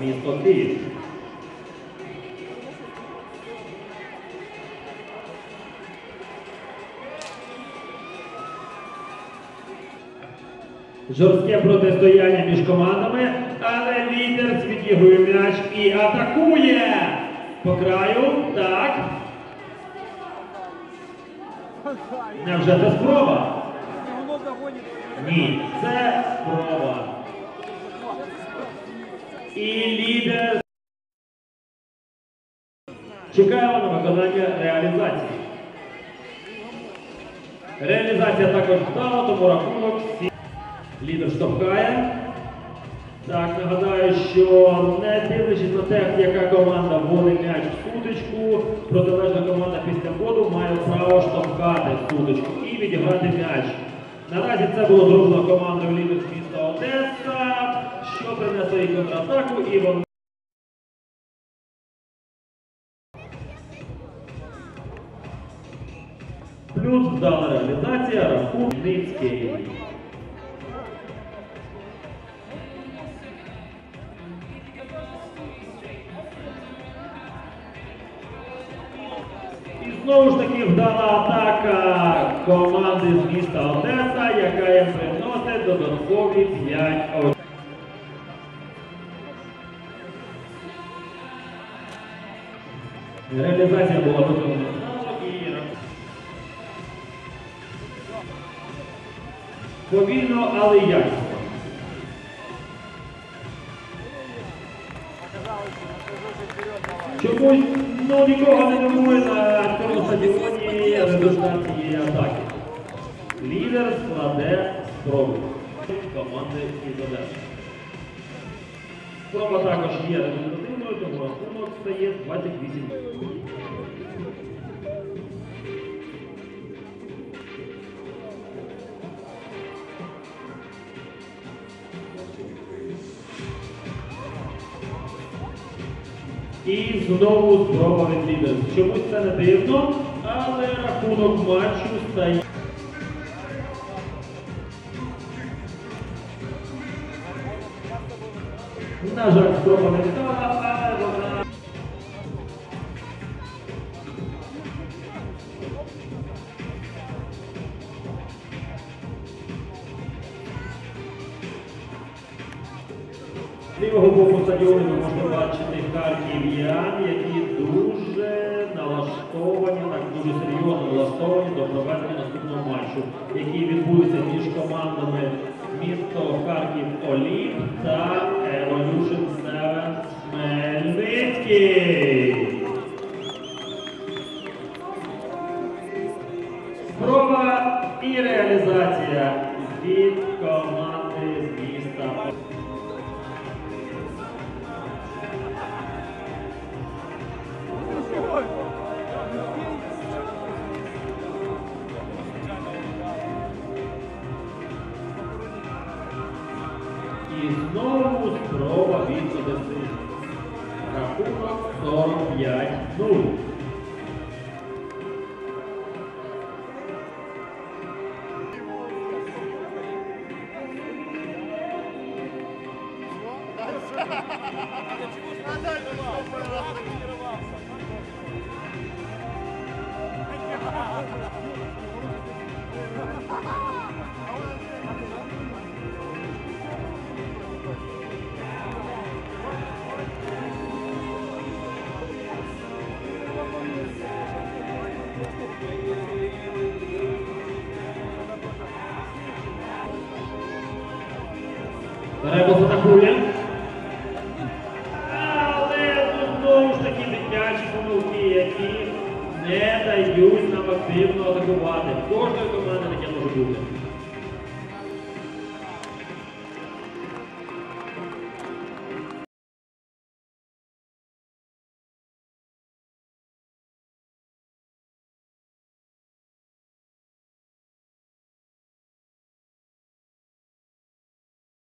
місто Київ. Жорстке протистояння між командами, але лідер відігрує м'яч і атакує. По краю. Так. Невже це спроба? Ні, це спроба. І лідер. Чекаємо на виконання реалізації. Реалізація також вдала, тому рахунок. Лідер штовхає. Так, нагадаю, що не дивлячись на те, яка команда вводить м'яч в сутичку, протилежна команда після воду має право штовхати сутичку і відіграти м'яч. Наразі це було зроблено командою лідер з міста Одеса, що принесло контратаку, і вони. Плюс вдала реалізація рахунок Ницький. І знову ж таки вдала атака команди з міста Одеса, яка їм приносить додаткові 5 очок. Реалізація була виконана повільно, але якісно. Чомусь ну, нікого не дивує на цьому стадіоні результат цієї атаки. Лідер складе спробу команди із Одеси. Спроба також є тому рахунок стає 28. І знову спроба від лідера. Чомусь це не дивно, але рахунок матчу стає. На жаль, спроба не вдала, але вона. Лівого боку стадіону можете бачити харків'ян, які дуже налаштовані, так дуже серйозно налаштовані до проведення наступного матчу, який відбудеться між командами місто Харків Олімп та Evolution 7 Хмельницький. Спроба і реалізація від команди з знову спроба від Одеси. Рахунок 45-0. Ребус атакує. Але знову ж таки дитячі помилки, які не дають нам активно атакувати. Кожної команди таке може бути.